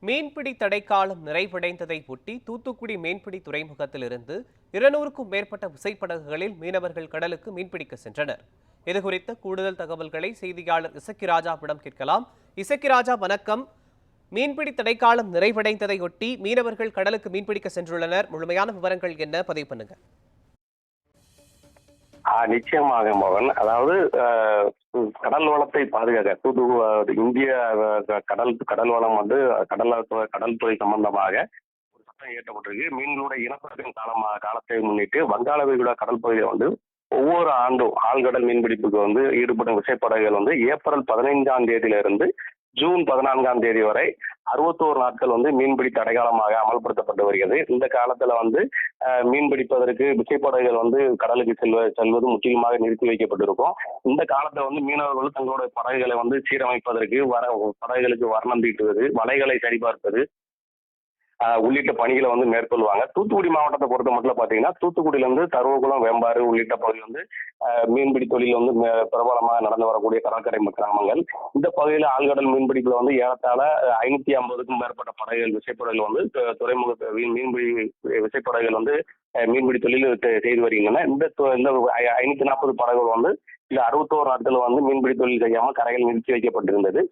மீன்பிடி தடைக்காலம் நிறைவடைந்ததை ஒட்டி தூத்துக்குடி மீன்பிடி துறைமுகத்திலிருந்து இருநூறுக்கும் மேற்பட்ட விசைப்படகுகளில் மீனவர்கள் கடலுக்கு மீன்பிடிக்க சென்றனர். இதுகுறித்த கூடுதல் தகவல்களை செய்தியாளர் இசக்கிராஜாவிடம் கேட்கலாம். இசக்கிராஜா வணக்கம். மீன்பிடி தடைக்காலம் நிறைவடைந்ததையொட்டி மீனவர்கள் கடலுக்கு மீன்பிடிக்க சென்றுள்ளனர். முழுமையான விவரங்கள் என்ன? பதிவு பண்ணுங்க. நிச்சயமாக மோகன். அதாவது கடல் வளத்தை பாதுகாக்க தூது இந்திய கடல் கடல் வளம் வந்து கடல் கடல்துறை சம்பந்தமாக ஒரு சட்டம் இயற்றப்பட்டிருக்கு. மீன்களுடைய இனப்பெருக்கம் காலமாக காலத்தை முன்னிட்டு வங்காள விரிகுடா கடல் பகுதியில் வந்து ஒவ்வொரு ஆண்டும் ஆழ்கடல் மீன்பிடிப்புக்கு வந்து ஈடுபடும் விசைப்படகுகள் வந்து ஏப்ரல் பதினைந்தாம் தேதியிலிருந்து ஜூன் பதினான்காம் தேதி வரை அறுபத்தோரு நாட்கள் வந்து மீன்பிடி தடைகாலமாக அமல்படுத்தப்பட்டு வருகிறது. இந்த காலத்துல வந்து மீன் பிடிப்பதற்கு விசைப்படகுகள் வந்து கடலுக்கு செல்வ செல்வது முற்றிலுமாக நிறுத்தி வைக்கப்பட்டிருக்கும். இந்த காலத்துல வந்து மீனவர்கள் தங்களுடைய படகுகளை வந்து சீரமைப்பதற்கு வர படகுகளுக்கு வர்ணம் தீட்டுவது வலைகளை சரிபார்ப்பது உள்ளிட்ட பணிகளை வந்து மேற்கொள்வாங்க. தூத்துக்குடி மாவட்டத்தை பொறுத்த மட்டும் பாத்தீங்கன்னா தூத்துக்குடியில இருந்து தருவகுளம் வேம்பாறு உள்ளிட்ட பகுதியில் வந்து ஆஹ், மீன்பிடி தொழில் வந்து பிரபலமாக நடந்து வரக்கூடிய கடற்கரை கிராமங்கள். இந்த பகுதியில் ஆழ்கடல் மீன்பிடிப்புல வந்து ஏறத்தாழ ஐநூத்தி ஐம்பதுக்கும் மேற்பட்ட படகுகள் விசைப்படகுகள் வந்து துறைமுக மீன்பிடி விசைப்படகுகள் வந்து மீன்பிடி தொழில் செய்து வருகின்றன. இந்த தொ- இந்த ஐநூத்தி நாற்பது படகுகள் வந்து இந்த அறுபத்தோரு நாட்கள் வந்து மீன்பிடி தொழில் செய்யாம கரைகள் நிறுத்தி வைக்கப்பட்டிருந்தது.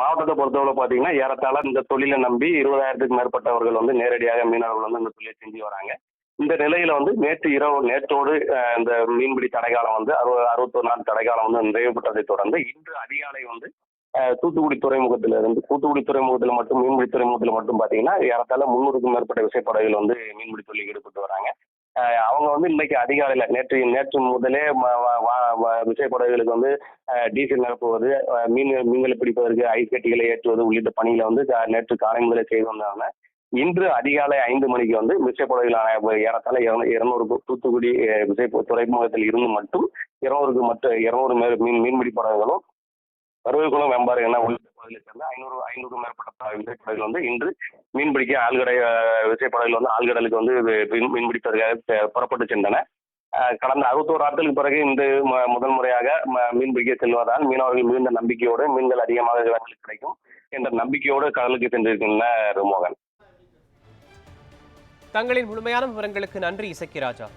மாவட்டத்தை பொறுத்தவரை பார்த்தீங்கன்னா ஏறத்தாழ இந்த தொழிலை நம்பி இருபதாயிரத்துக்கு மேற்பட்டவர்கள் வந்து நேரடியாக மீனவர்கள் வந்து இந்த தொழிலை செஞ்சு வராங்க. இந்த நிலையில வந்து நேற்று இரவு நேற்றோடு இந்த மீன்பிடி தடைக்காலம் வந்து அறுபது அறுபத்தொரு நாள் தடைக்காலம் வந்து நிறைவுபட்டதை தொடர்ந்து இன்று அதிகாலை வந்து தூத்துக்குடி துறைமுகத்துல இருந்து தூத்துக்குடி துறைமுகத்துல மட்டும் மீன்பிடி துறைமுகத்துல மட்டும் பாத்தீங்கன்னா ஏறத்தாழ முன்னூறுக்கும் மேற்பட்ட விசைப்படகுகள் வந்து மீன்பிடி தொழில் ஈடுபட்டு வராங்க. அவங்க வந்து இன்னைக்கு அதிகாலையில நேற்று நேற்று முதலே ம- விசைப்படகுகளுக்கு வந்து டீசல் நிரப்புவது மீன் மீன்களை பிடிப்பதற்கு ஐஸ் கட்டிகளை ஏற்றுவது உள்ளிட்ட பணிகளை வந்து நேற்று காலை முதலே செய்து வந்தாங்க. இன்று அதிகாலை ஐந்து மணிக்கு வந்து விசைப்படகுகளான ஏறத்தாழ இருநூறு தூத்துக்குடி விசை துறைமுகத்தில் இருந்து மட்டும் இருநூறுக்கு மட்டும் இருநூறு மே- மீன் மீன்பிடி படகுகளும் பருவகுளம் வெம்பாறு என உள்ள பகுதியில் சேர்ந்த ஐநூறு ஐநூறு மேற்பட்ட விசைப்படகுகள் வந்து இன்று மீன்பிடிக்க ஆழ்கடை விசைப்படகுகள் வந்து ஆழ்கடலுக்கு வந்து மீன் மீன்பிடிப்பதற்காக புறப்பட்டு சென்றன. கடந்த அறுபத்தோரு நாட்களுக்கு பிறகு இந்த முதல் முறையாக மீன்பிடிக்க செல்வதால் மீனவர்கள் மிகுந்த நம்பிக்கையோடு மீன்கள் அதிகமாக இடங்களுக்கு கிடைக்கும் என்ற நம்பிக்கையோடு கடலுக்கு சென்றிருக்கின்றனர் மோகன் தங்களின் முழுமையான விவரங்களுக்கு நன்றி இசக்கிராஜா